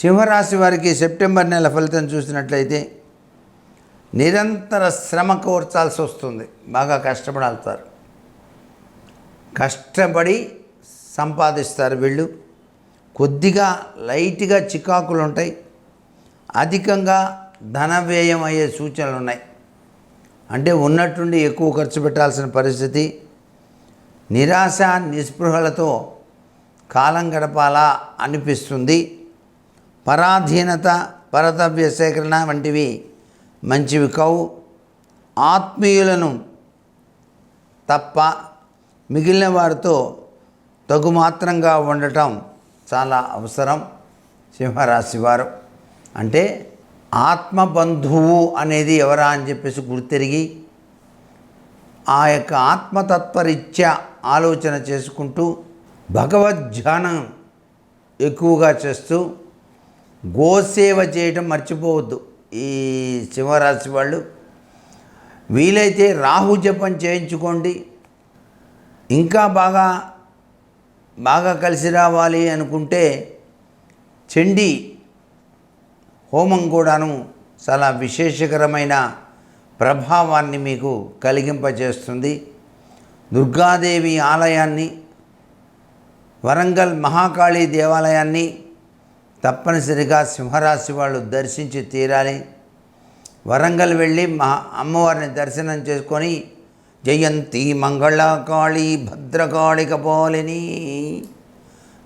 సింహరాశి వారికి సెప్టెంబర్ నెల ఫలితం చూసినట్లయితే నిరంతర శ్రమ కోర్చాల్సి వస్తుంది. బాగా కష్టపడతారు కష్టపడి సంపాదిస్తారు వీళ్ళు. కొద్దిగా లైట్గా చికాకులు ఉంటాయి అధికంగా ధన వ్యయం అయ్యే సూచనలు ఉన్నాయి అంటే ఉన్నట్టుండి ఎక్కువ ఖర్చు పెట్టాల్సిన పరిస్థితి. నిరాశ నిస్పృహలతో కాలం గడపాలా అనిపిస్తుంది. పరాధీనత పరతవ్య సేకరణ వంటివి మంచివి కావు. ఆత్మీయులను తప్ప మిగిలిన వారితో తగుమాత్రంగా ఉండటం చాలా అవసరం. సింహరాశి వారు అంటే ఆత్మబంధువు అనేది ఎవరా అని చెప్పేసి గుర్తిరిగి ఆ యొక్క ఆత్మతత్వరీత్యా ఆలోచన చేసుకుంటూ భగవద్ధ్యానం ఎక్కువగా చేస్తూ గోసేవ చేయటం మర్చిపోవద్దు. ఈ సింహరాశి వాళ్ళు వీలైతే రాహు జపం చేయించుకోండి. ఇంకా బాగా బాగా కలిసి రావాలి అనుకుంటే చండీ హోమం కూడాను చాలా విశేషకరమైన ప్రభావాన్ని మీకు కలిగింపజేస్తుంది. దుర్గాదేవి ఆలయాన్ని వరంగల్ మహాకాళి దేవాలయాన్ని తప్పనిసరిగా సింహరాశి వాళ్ళు దర్శించి తీరాలి. వరంగల్ వెళ్ళి మా అమ్మవారిని దర్శనం చేసుకొని జయంతి మంగళకాళి భద్రకాళిక పోలిని.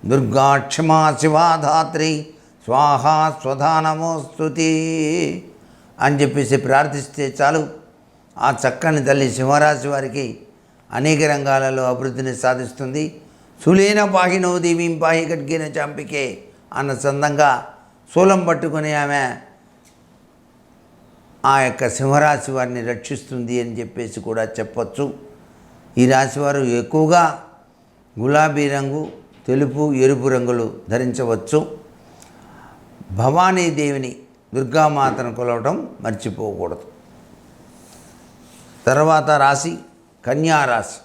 దుర్గా క్షమా శివాధాత్రి స్వాహా స్వధానమోస్తుతి అని చెప్పేసి ప్రార్థిస్తే చాలు. ఆ చక్కని తల్లి సింహరాశి వారికి అనేక రంగాలలో అభివృద్ధిని సాధిస్తుంది. సులేన పాహినో దేవీం పాహి గడ్గిన చంపికే అన్న చందంగా శూలం పట్టుకుని ఆమె ఆ యొక్క సింహరాశి వారిని రక్షిస్తుంది అని చెప్పేసి కూడా చెప్పచ్చు. ఈ రాశివారు ఎక్కువగా గులాబీ రంగు తెలుపు ఎరుపు రంగులు ధరించవచ్చు. భవానీదేవిని దుర్గామాతను కొలవటం మర్చిపోకూడదు. తర్వాత రాశి కన్యా రాశి.